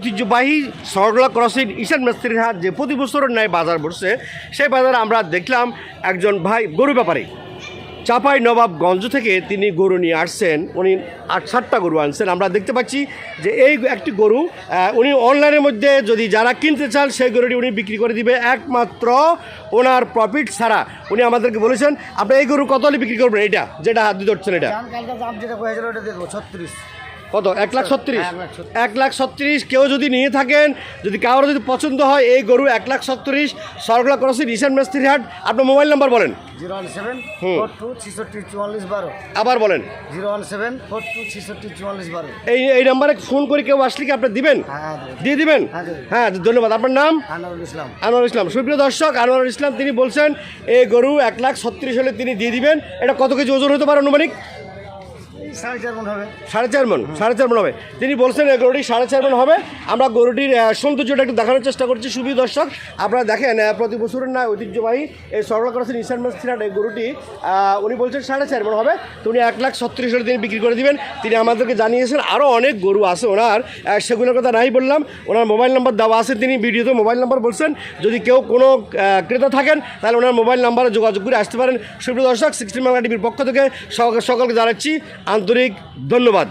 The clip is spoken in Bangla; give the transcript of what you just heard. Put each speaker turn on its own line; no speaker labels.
ঐতিহ্যবাহী সরগলা ক্রসিং ঈশান মিস্ত্রির হাত যে প্রতি বছরের ন্যায় বাজার বসছে, সেই বাজারে আমরা দেখলাম একজন ভাই গরু ব্যাপারী। চাপাই নবাবগঞ্জ থেকে তিনি গরু নিয়ে আসছেন। উনি আট, সাতটা গরু আনছেন। আমরা দেখতে পাচ্ছি যে এই একটি গরু উনি অনলাইনের মধ্যে যদি যারা কিনতে চান, সেই গরুটি উনি বিক্রি করে দিবে। একমাত্র ওনার প্রফিট ছাড়া উনি আমাদেরকে বলেছেন, আপনি এই গরু কত বিক্রি করবেন? এটা যেটা হাত দিয়ে ধরছেন এটা। কত? এক লাখ ছত্রিশ?
এক লাখ ছত্রিশ।
এক লাখ ছত্রিশ। কেউ যদি নিয়ে থাকেন যদি কারোর যদি পছন্দ হয় এই গরু এক লাখ ছত্রিশ। সরগলা ক্রসিং ঈশান মিস্ত্রি হাট। আপনার মোবাইল নাম্বার বলেন।
Zero one seven four two ছিষট্টি চুয়াল্লিশ বারো।
আবার বলেন।
Zero one seven four two ছিষট্টি চুয়াল্লিশ বারো।
এই এই নাম্বারে ফোন করে কেউ আসলে কি আপনি দিবেন?
হ্যাঁ
দিয়ে দিবেন?
হ্যাঁ,
হ্যাঁ ধন্যবাদ। আপনার নাম?
আনোয়ারুল ইসলাম।
আনোয়ার ইসলাম। সুপ্রিয় দর্শক আনোয়ার ইসলাম তিনি বলছেন এই গরু এক লাখ ছত্রিশ হলে তিনি দিয়ে দিবেন। এটা কত কেজি ওজন হতে পারে অনুমানিক
এই সাড়ে চার মন
সাড়ে চার মন হবে। তিনি বলছেন গরুটি সাড়ে চার মন হবে। আমরা গরুটির সৌন্দর্যটা একটু দেখানোর চেষ্টা করছি। সুপ্রিয় দর্শক, আপনারা দেখেন প্রতি বছরের না ঐতিহ্যবাহী এই সরলা করেছেন ঈশান মাস্তিরাট এই গরুটি উনি বলছেন সাড়ে চার মন হবে। তো উনি এক লাখ ছত্রিশ হলে তিনি বিক্রি করে দিবেন। তিনি আমাদেরকে জানিয়েছেন আরও অনেক গরু আছে ওনার। সেগুলোর কথা নাই বললাম। ওনার মোবাইল নাম্বার দেওয়া আছে। তিনি ভিডিওতে মোবাইল নাম্বার বলছেন, যদি কেউ কোনো ক্রেতা থাকেন, তাহলে ওনার মোবাইল নাম্বারে যোগাযোগ করে আসতে পারেন। সুপ্রিয় দর্শক, সিক্সটিন বাংলা টিভির পক্ষ থেকে সকল- সকলকে জানাচ্ছি আন্তরিক ধন্যবাদ।